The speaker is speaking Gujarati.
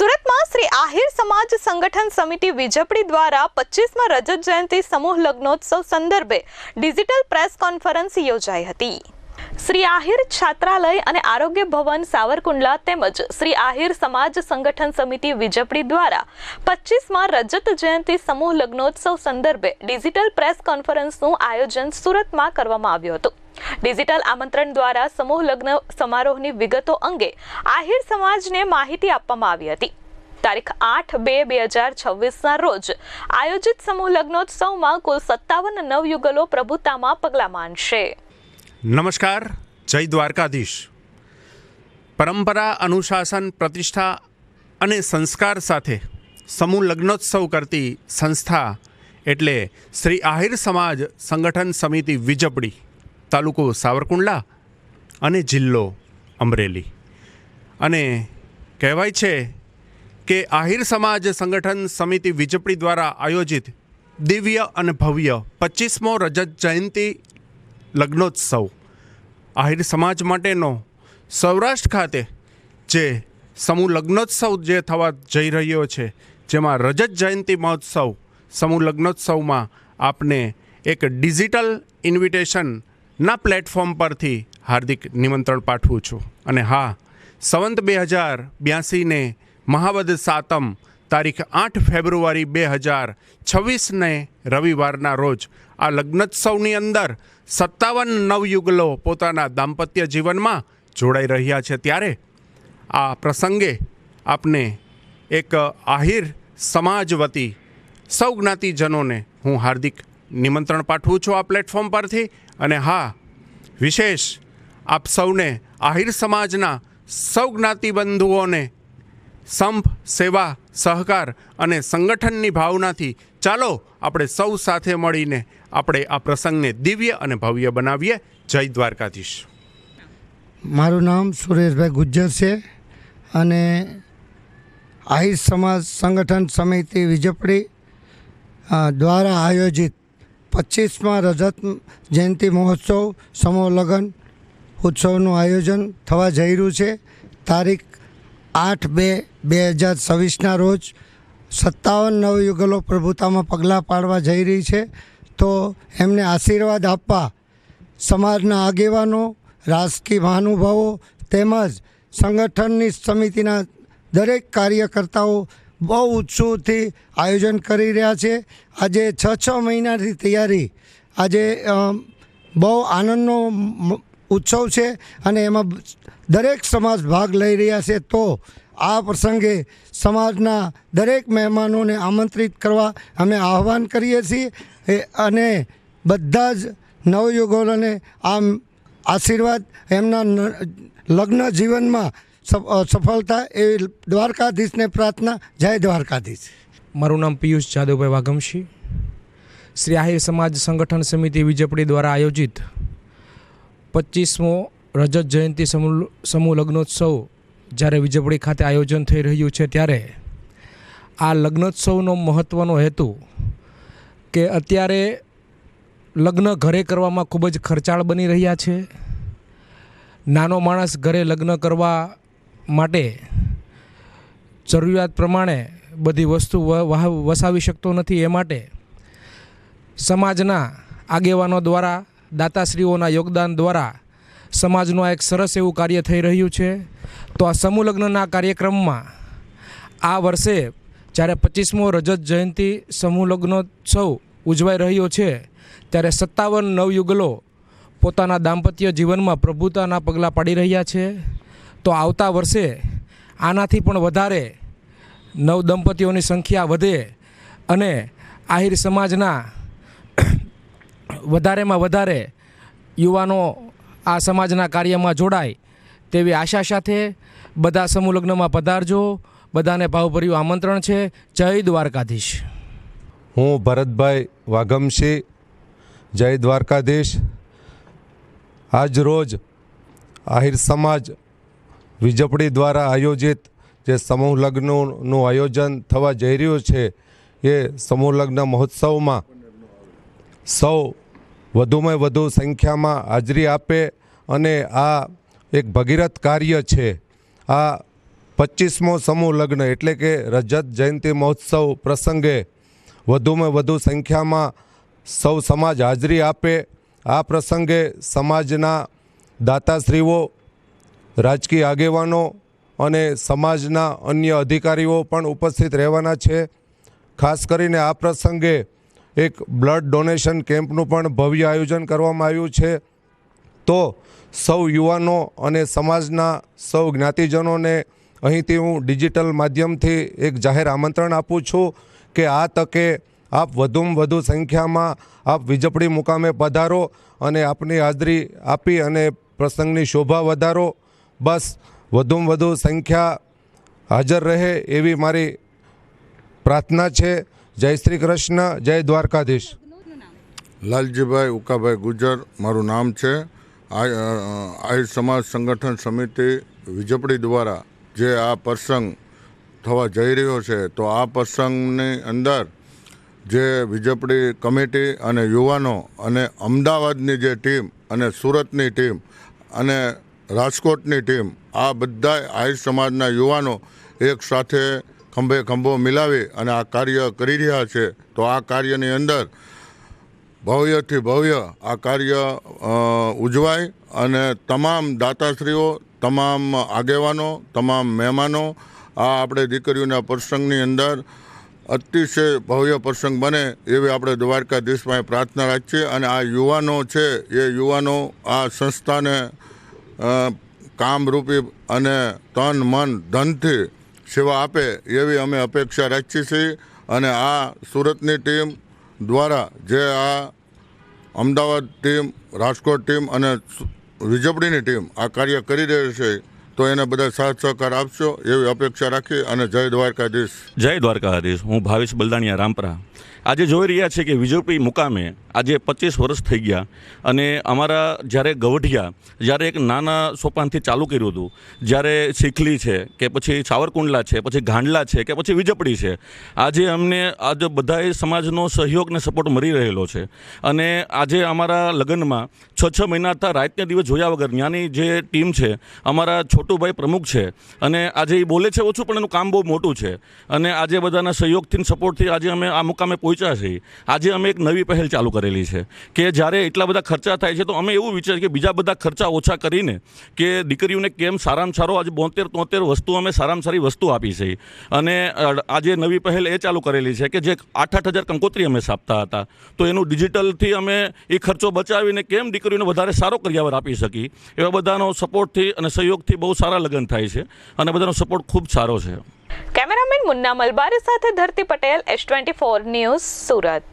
સુરતમાં શ્રી આહિર સમાજ સંગઠન સમિતિ વિજપડી દ્વારા પચીસમાં રજત જયંતિ સમૂહ લગ્નોત્સવ સંદર્ભે ડિજિટલ પ્રેસ કોન્ફરન્સ યોજાઈ હતી. શ્રી આહિર છાત્રાલય અને આરોગ્ય ભવન સાવરકુંડલા તેમજ શ્રી આહિર સમાજ સંગઠન સમિતિ વિજપડી દ્વારા પચીસમાં રજત જયંતિ સમૂહ લગ્નોત્સવ સંદર્ભે ડિજિટલ પ્રેસ કોન્ફરન્સનું આયોજન સુરતમાં કરવામાં આવ્યું હતું. ડિજિટલ આમંત્રણ દ્વારા સમૂહ લગ્ન સમારોહની વિગતો અંગે આહિર સમાજને માહિતી આપવામાં આવી હતી. તારીખ આઠ બે બે હજાર છવ્વીસના રોજ આયોજિત સમૂહ લગ્નોત્સવમાં કુલ સત્તાવન નવયુગલો પ્રભુતામાં પગલાં માંડશે નમસ્કાર, જય દ્વારકાધીશ. પરંપરા, અનુશાસન, પ્રતિષ્ઠા અને સંસ્કાર સાથે સમૂહ લગ્નોત્સવ કરતી સંસ્થા એટલે શ્રી આહિર સમાજ સંગઠન સમિતિ વિજપડી. તાલુકો સાવરકુંડલા અને જિલ્લો અમરેલી. અને કહેવાય છે કે આહિર સમાજ સંગઠન સમિતિ વિજપડી દ્વારા આયોજિત દિવ્ય અને ભવ્ય પચીસમો રજત જયંતિ લગ્નોત્સવ આહિર સમાજ માટેનો સૌરાષ્ટ્ર ખાતે જે સમૂહ લગ્નોત્સવ જે થવા જઈ રહ્યો છે, જેમાં રજત જયંતિ મહોત્સવ સમૂહ લગ્નોત્સવમાં આપને એક ડિજિટલ ઇન્વિટેશનના પ્લેટફોર્મ પરથી હાર્દિક નિમંત્રણ પાઠવું છું. અને હા, સંવંત બે હજાર બ્યાસીને મહાવદ સાતમ તારીખ આઠ ફેબ્રુઆરી બે હજાર છવ્વીસને રવિવારના રોજ આ લગ્નોત્સવની અંદર સત્તાવન નવયુગલો પોતાના દાંપત્ય જીવનમાં જોડાઈ રહ્યા છે. ત્યારે આ પ્રસંગે આપને એક આહિર સમાજ વતી સૌ જ્ઞાતિજનોને હું હાર્દિક નિમંત્રણ પાઠવું છું આ પ્લેટફોર્મ પરથી. અને હા, વિશેષ આપ સૌને આહિર સમાજના સૌ જ્ઞાતિબંધુઓને સંપ, સેવા, સહકાર અને સંગઠનની ભાવનાથી ચાલો આપણે સૌ સાથે મળીને આપણે આ પ્રસંગને દિવ્ય અને ભવ્ય બનાવીએ. જય દ્વારકાધીશ. મારું નામ સુરેશભાઈ ગુજ્જર છે અને આહિર સમાજ સંગઠન સમિતિ વિજપડી દ્વારા આયોજિત પચીસમાં રજત જયંતિ મહોત્સવ, સમૂહ લગ્ન ઉત્સવનું આયોજન થવા જઈ રહ્યું છે. તારીખ આઠ બે બે હજાર છવ્વીસના રોજ સત્તાવન નવયુગલો પ્રભુતામાં પગલાં પાડવા જઈ રહી છે. તો એમને આશીર્વાદ આપવા સમાજના આગેવાનો, રાજકીય મહાનુભાવો તેમજ સંગઠનની સમિતિના દરેક કાર્યકર્તાઓ બહુ ઉત્સુકથી આયોજન કરી રહ્યા છે. આજે છ છ મહિનાથી તૈયારી. આજે બહુ આનંદનો ઉત્સવ છે અને એમાં દરેક સમાજ ભાગ લઈ રહ્યા છે. તો આ પ્રસંગે સમાજના દરેક મહેમાનોને આમંત્રિત કરવા અમે આહવાન કરીએ છીએ. અને બધા જ નવયુગોને આમ આશીર્વાદ એમના લગ્ન જીવનમાં સફળતા એ દ્વારકાધીશને પ્રાર્થના. જય દ્વારકાધીશ. મારું નામ પિયુષ જાદવભાઈ વાઘમશી. શ્રી આહિર સમાજ સંગઠન સમિતિ વિજપડી દ્વારા આયોજિત પચીસમો રજત જયંતિ સમૂહ સમૂહ લગ્નોત્સવ જ્યારે વિજપડી ખાતે આયોજન થઈ રહ્યું છે ત્યારે આ લગ્નોત્સવનો મહત્ત્વનો હેતુ કે અત્યારે લગ્ન ઘરે કરવામાં ખૂબ જ ખર્ચાળ બની રહ્યા છે. નાનો માણસ ઘરે લગ્ન કરવા માટે જરૂરિયાત પ્રમાણે બધી વસ્તુ વસાવી શકતો નથી. એ માટે સમાજના આગેવાનો દ્વારા, દાતાશ્રીઓના યોગદાન દ્વારા સમાજનું આ એક સરસ એવું કાર્ય થઈ રહ્યું છે. તો આ સમૂહ લગ્નના કાર્યક્રમમાં આ વર્ષે જ્યારે પચીસમો રજત જયંતિ સમૂહ લગ્નોત્સવ ઉજવાઈ રહ્યો છે, ત્યારે સત્તાવન નવયુગલો પોતાના દાંપત્ય જીવનમાં પ્રભુતાના પગલાં પાડી રહ્યા છે. તો આવતા વર્ષે આનાથી પણ વધારે નવ દંપતીઓની સંખ્યા વધે અને આહિર સમાજના વધારેમાં વધારે યુવાનો આ સમાજના કાર્યમાં જોડાય તેવી આશા સાથે બધા સમૂહ લગ્નમાં પધારજો. બધાને ભાવભર્યું આમંત્રણ છે. જય દ્વારકાધીશ. હું ભરતભાઈ વાઘમશી. જય દ્વારકાધીશ. આજ રોજ આહિર સમાજ વિજપડી દ્વારા આયોજિત જે સમૂહ લગ્નનું આયોજન થવા જઈ રહ્યું છે, એ સમૂહ લગ્ન મહોત્સવમાં સૌ વધુમાં વધુ સંખ્યામાં હાજરી આપે અને આ એક ભગીરથ કાર્ય છે. આ પચીસમો સમૂહ લગ્ન એટલે કે રજત જયંતિ મહોત્સવ પ્રસંગે વધુમાં વધુ સંખ્યામાં સૌ સમાજ હાજરી આપે. આ પ્રસંગે સમાજના દાતાશ્રીઓ રાજકીય આગેવાનો અને સમાજના અન્ય અધિકારીઓ પણ ઉપસ્થિત રહેવાના છે. ખાસ કરીને આ પ્રસંગે એક બ્લડ ડોનેશન કેમ્પનું પણ ભવ્ય આયોજન કરવામાં આવ્યું છે. તો સૌ યુવાનો અને સમાજના સૌ જ્ઞાતિજનોને અહીંથી હું ડિજિટલ માધ્યમથી એક જાહેર આમંત્રણ આપું છું કે આ તકે આપ વધુમાં વધુ સંખ્યામાં આપ વીજપડી મુકામે પધારો અને આપની હાજરી આપી અને પ્રસંગની શોભા વધારો. બસ વધુમાં વધુ સંખ્યા હાજર રહે એવી મારી પ્રાર્થના છે. જય શ્રી કૃષ્ણ જય દ્વારકાધીશ. લાલજીભાઈ ઉકાભાઈ ગુજર મારું નામ છે. આ અ, આહિર સમાજ સંગઠન સમિતિ વિજપડી દ્વારા જે આ પ્રસંગ થવા જઈ રહ્યો છે તો આ પ્રસંગની અંદર જે વિજપડી કમિટી અને યુવાનો અને અમદાવાદની જે ટીમ અને સુરતની ટીમ અને રાજકોટની ટીમ, આ બધા આહિર સમાજના યુવાનો એક સાથે ખંભે ખંભો મિલાવી અને આ કાર્ય કરી રહ્યા છે. તો આ કાર્યની અંદર ભવ્યથી ભવ્ય આ કાર્ય ઉજવાય અને તમામ દાતાશ્રીઓ, તમામ આગેવાનો, તમામ મહેમાનો, આ આપણે દીકરીઓના પ્રસંગની અંદર અતિશય ભવ્ય પ્રસંગ બને એવી આપણે દ્વારકાધીશમાં પ્રાર્થના રાખીએ અને આ યુવાનો છે, એ યુવાનો આ સંસ્થાને કામરૂપી અને તન, મન, ધનથી સેવા આપે એવી અમે અપેક્ષા રાખીએ છીએ અને આ સુરતની ટીમ દ્વારા જે આ અમદાવાદ ટીમ, રાજકોટ ટીમ અને વિજપડીની ટીમ આ કાર્ય કરી રહી છે, તો એને બધા સાથ સહકાર આપશો એવી અપેક્ષા રાખી અને જય દ્વારકાધીશ. જય દ્વારકાધીશ. હું ભાવેશ બલદાણિયા, રામપરા. આજે જોઈ રહ્યા છે કે વિજયપુરી મુકામે આજે પચીસ વર્ષ થઈ ગયા અને અમારા જ્યારે ગવઢિયા જ્યારે એક નાના સોપાનથી ચાલુ કર્યું હતું, જ્યારે શીખલી છે કે પછી સાવરકુંડલા છે, પછી ગાંડલા છે કે પછી વિજપડી છે, આજે અમને આજે બધાએ સમાજનો સહયોગ ને સપોર્ટ મળી રહેલો છે. અને આજે અમારા લગ્નમાં છ છ મહિના હતા, રાતને દિવસ જોયા વગર ત્યાંની જે ટીમ છે, અમારા છોટુભાઈ પ્રમુખ છે અને આજે એ બોલે છે ઓછું પણ એનું કામ બહુ મોટું છે. અને આજે બધાના સહયોગથી સપોર્ટથી આજે અમે આ મુકામે પહોંચ્યા છીએ. આજે અમે એક નવી પહેલ ચાલુ કરેલી છે કે જ્યારે એટલા બધા ખર્ચા થાય છે તો અમે એવું વિચારીએ કે બીજા બધા ખર્ચા ઓછા કરીને કે દીકરીઓને કેમ સારામાં સારો આજે બોતેર તોતેર વસ્તુ અમે સારામાં સારી વસ્તુ આપી છે. અને આજે નવી પહેલ એ ચાલુ કરેલી છે કે જે આઠ આઠ હજાર કંકોત્રી અમે છાપતા હતા. તો એનું ડિજિટલથી અમે એ ખર્ચો બચાવીને કેમ દીકરીઓને વધારે સારો કરિયાવર આપી શકી? એવા બધાનો સપોર્ટથી અને સહયોગથી બહુ સારા લગ્ન થાય છે. અને બધાનો સપોર્ટ ખૂબ સારો છે. કેમેરામેન મુન્ના મલબારી સાથે Dharti Patel S twenty four news Surat.